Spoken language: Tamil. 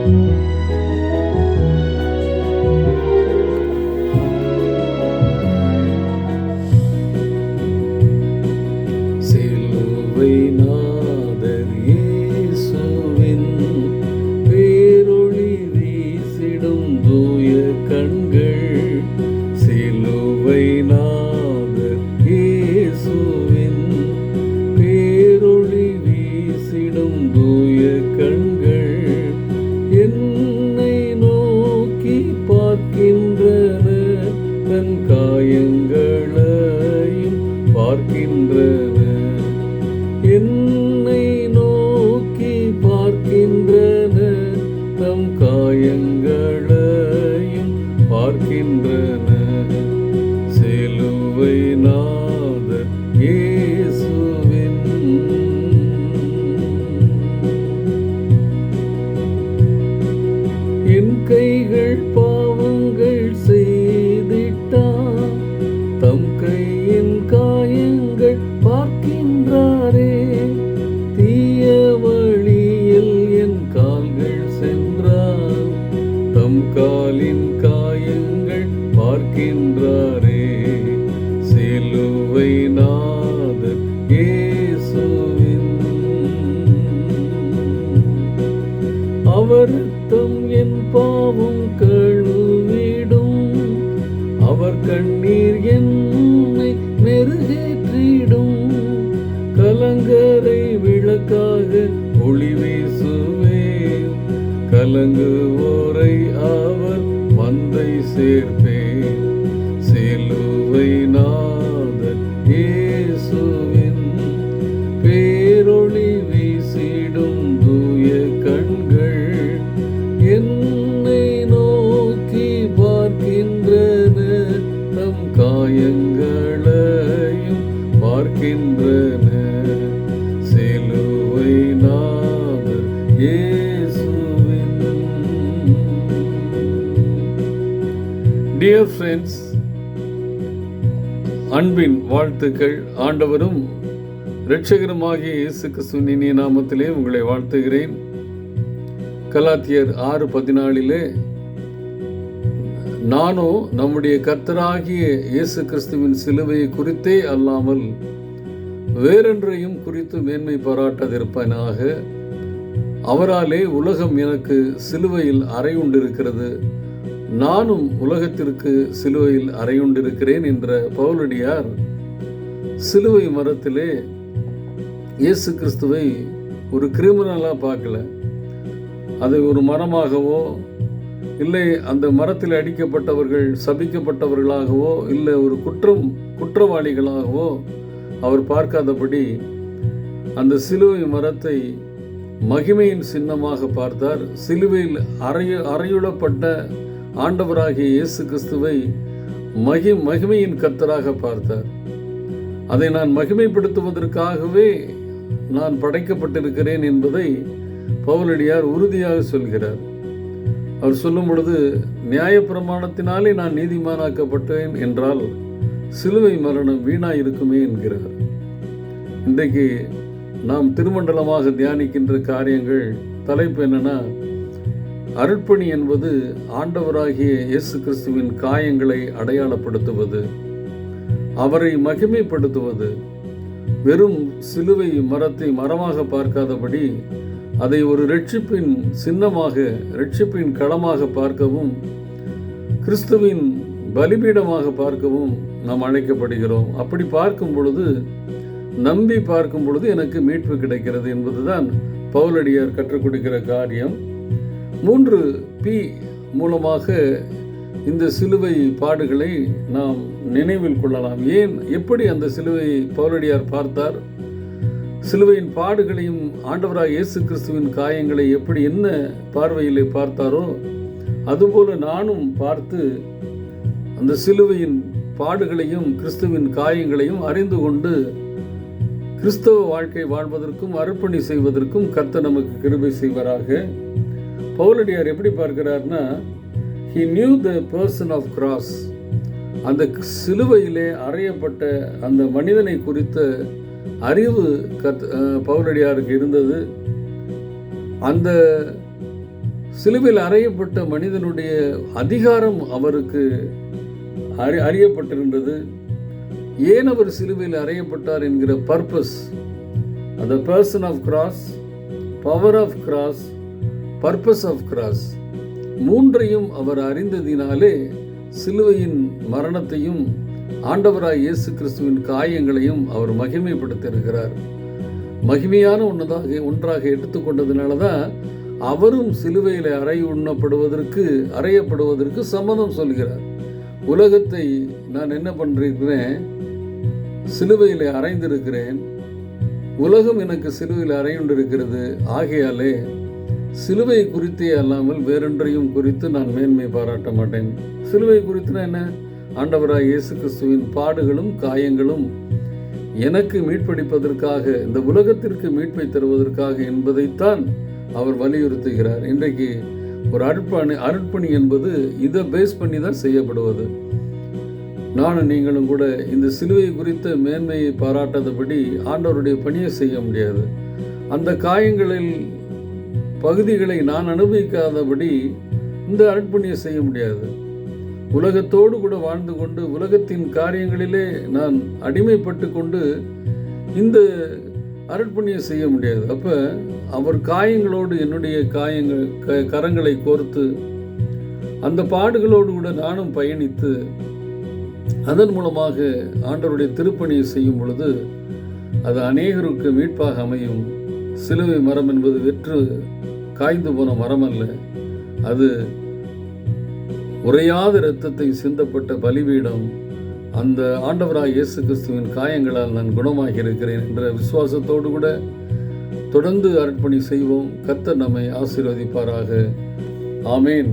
சிலுவை பார்க்கின்றன என் பாவம் கழுவிடும். அவர் கண்ணீர் என்னை மெருகேற்றிடும். கலங்கரை விளக்காக ஒளி வீசுவேன் கலங்குவோரை அவர் மந்தை சேர்ப்பேன் சிலுவை நான் டியர் ஃப்ரெண்ட்ஸ் அன்பின் வாழ்த்துக்கள். ஆண்டவரும் இரட்சகருமாகிய இயேசு கிறிஸ்துவின் நாமத்திலே உங்களை வாழ்த்துகிறேன். கலாத்தியர் ஆறு பதினாலிலே நானோ நம்முடைய கர்த்தராகிய இயேசு கிறிஸ்துவின் சிலுவையை குறித்தே அல்லாமல் வேறொன்றையும் குறித்து மேன்மை பாராட்டாதிருப்பனாக அவராலே உலகம் எனக்கு சிலுவையில் அறை உண்டிருக்கிறது நானும் உலகத்திற்கு சிலுவையில் அறையுண்டிருக்கிறேன் என்ற பவுலடியார் சிலுவை மரத்திலே இயேசு கிறிஸ்துவை ஒரு கிரிமினலாக பார்க்கல. அதை ஒரு மரமாகவோ இல்லை அந்த மரத்தில் அடிக்கப்பட்டவர்கள் சபிக்கப்பட்டவர்களாகவோ இல்லை ஒரு குற்றம் குற்றவாளிகளாகவோ அவர் பார்க்காதபடி அந்த சிலுவை மரத்தை மகிமையின் சின்னமாக பார்த்தார். சிலுவையில் அறைய அறையுளப்பட்ட ஆண்டவராகிய இயேசு கிறிஸ்துவை மகி மகிமையின் கர்த்தராக பார்த்தார். அதை நான் மகிமைப்படுத்துவதற்காகவே நான் படைக்கப்பட்டிருக்கிறேன் என்பதை பவுலடியார் உறுதியாக சொல்கிறார். அவர் சொல்லும் பொழுது நியாயப்பிரமாணத்தினாலே நான் நீதிமானாக்கப்பட்டேன் என்றால் சிலுவை மரணம் வீணாய் இருக்குமே என்கிறார். இன்றைக்கு நாம் திருமண்டலமாக தியானிக்கின்ற காரியங்கள் தலைப்பு என்னன்னா அருட்பணி என்பது ஆண்டவராகிய இயேசு கிறிஸ்துவின் காயங்களை அடையாளப்படுத்துவது அவரை மகிமைப்படுத்துவது வெறும் சிலுவை மரத்தை மரமாக பார்க்காதபடி அதை ஒரு ரட்சிப்பின் சின்னமாக ரட்சிப்பின் களமாக பார்க்கவும் கிறிஸ்துவின் பலிபீடமாக பார்க்கவும் நாம் அழைக்கப்படுகிறோம். அப்படி பார்க்கும் பொழுது நம்பி பார்க்கும் பொழுது எனக்கு மீட்பு கிடைக்கிறது என்பதுதான் பவுலடியார் கற்றுக் கொடுக்கிற காரியம். மூன்று பி மூலமாக இந்த சிலுவை பாடுகளை நாம் நினைவில் கொள்ளலாம். ஏன்? எப்படி அந்த சிலுவை பவுலடியார் பார்த்தார்? சிலுவையின் பாடுகளையும் ஆண்டவராக இயேசு கிறிஸ்துவின் காயங்களை எப்படி என்ன பார்வையிலே பார்த்தாரோ அதுபோல நானும் பார்த்து அந்த சிலுவையின் பாடுகளையும் கிறிஸ்துவின் காயங்களையும் அறிந்து கொண்டு கிறிஸ்தவ வாழ்க்கை வாழ்வதற்கும் அர்ப்பணி செய்வதற்கும் கர்த்த நமக்கு கிருபை செய்வராக. பவுலடியார் எப்படி பார்க்கிறார்னா he knew the person of cross அந்த சிலுவையிலே அறையப்பட்ட அந்த மனிதனை குறித்த அறிவு கத் பவுலடியாருக்கு இருந்தது. அந்த சிலுவையில் அறையப்பட்ட மனிதனுடைய அதிகாரம் அவருக்கு அறி அறியப்பட்டிருந்தது. ஏன் அவர் சிலுவையில் அறையப்பட்டார் என்கிற பர்பஸ் அந்த person of cross power of cross purpose of cross மூன்றையும் அவர் அறிந்ததினாலே சிலுவையின் மரணத்தையும் ஆண்டவராய் இயேசு கிறிஸ்துவின் காயங்களையும் அவர் மகிமைப்படுத்தியிருக்கிறார். மகிமையான ஒன்றதாக ஒன்றாக எடுத்துக்கொண்டதுனால தான் அவரும் சிலுவையில் அறை உண்ணப்படுவதற்கு அறையப்படுவதற்கு சம்மதம் சொல்கிறார். உலகத்தை நான் என்ன பண்ணிருக்கிறேன் சிலுவையில் அறைந்திருக்கிறேன். உலகம் எனக்கு சிலுவையில் அறையுண்டிருக்கிறது. ஆகையாலே சிலுவை குறித்தே அல்லாமல் வேறொன்றையும் குறித்து நான் மேன்மை பாராட்ட மாட்டேன். சிலுவை குறித்துனா என்ன? ஆண்டவராய் இயேசு கிறிஸ்துவின் பாடுகளும் காயங்களும் எனக்கு மீட்பளிப்பதற்காக இந்த உலகத்திற்கு மீட்பை தருவதற்காக என்பதைத்தான் அவர் வலியுறுத்துகிறார். இன்றைக்கு ஒரு அர்ப்பணி அர்ப்பணி என்பது இதை பேஸ் பண்ணி தான் செய்யப்படுவது. நானும் நீங்களும் கூட இந்த சிலுவை குறித்த மேன்மையை பாராட்டாதபடி ஆண்டவருடைய பணியை செய்ய முடியாது. அந்த காயங்களில் பகுதிகளை நான் அனுபவிக்காதபடி இந்த அர்ப்பணியை செய்ய முடியாது. உலகத்தோடு கூட வாழ்ந்து கொண்டு உலகத்தின் காரியங்களிலே நான் அடிமைப்பட்டு கொண்டு இந்த அரட்பணியை செய்ய முடியாது. அப்போ அவர் காயங்களோடு என்னுடைய காயங்கள் க கரங்களை கோர்த்து அந்த பாடுகளோடு கூட நானும் பயணித்து அதன் மூலமாக ஆண்டவருடைய திருப்பணியை செய்யும் பொழுது அது அநேகருக்கு மீட்பாக அமையும். சிலுவை மரம் என்பது வெற்று காய்ந்து போன மரம் அல்ல அது உரையாத இரத்தத்தை சிந்தப்பட்ட பலிபீடம். அந்த ஆண்டவராக இயேசு கிறிஸ்துவின் காயங்களால் நான் குணமாகி இருக்கிறேன் என்ற விசுவாசத்தோடு கூட தொடர்ந்து அர்ப்பணி செய்வோம். கத்தர் நம்மை ஆசீர்வதிப்பாராக. ஆமேன்.